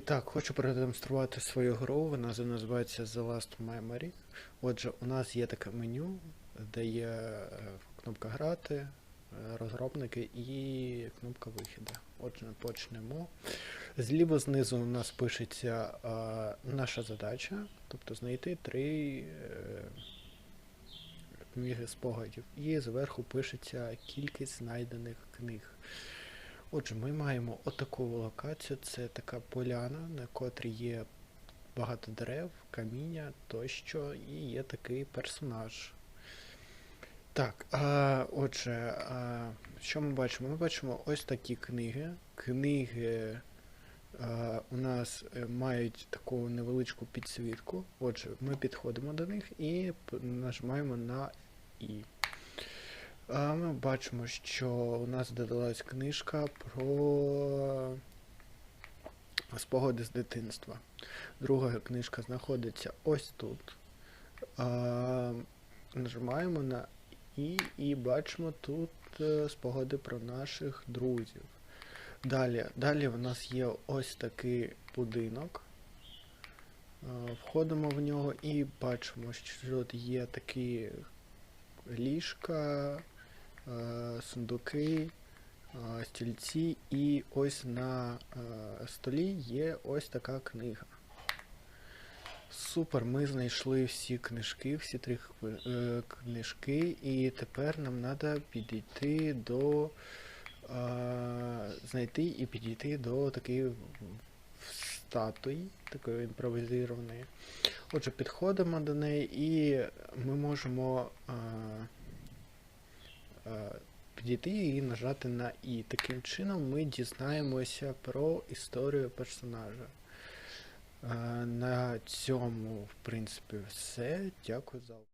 так, хочу продемонструвати свою гру. Вона називається The Last Memory. Отже, у нас є таке меню, де є е, кнопка грати, е, розробники і кнопка вихіду. Отже, почнемо. Зліво знизу у нас пишеться е, наша задача, тобто знайти три книги спогадів. І зверху пишеться кількість знайдених книг. Отже, ми маємо отаку локацію. Це така поляна, на котрій є багато дерев, каміння тощо, і є такий персонаж. Так, а, отже, а, що ми бачимо? Ми бачимо ось такі книги. Книги а, у нас е, мають таку невеличку підсвітку. Отже, ми підходимо до них і нажимаємо на І. Ми бачимо, що у нас додалась книжка про спогади з дитинства. Друга книжка знаходиться ось тут. Нажимаємо на І і бачимо тут е, спогади про наших друзів. Далі, далі в нас є ось такий будинок. Входимо в нього і бачимо, що тут є такі ліжка, сундуки, е, стільці, і ось на е, столі є ось така книга. Супер, ми знайшли всі книжки, всі три е, книжки, і тепер нам треба підійти до. е, знайти і підійти до такої статуї, такої імпровізованої. Отже, підходимо до неї і ми можемо підійти і нажати на І. Таким чином ми дізнаємося про історію персонажа. На цьому, в принципі, все. Дякую за увагу.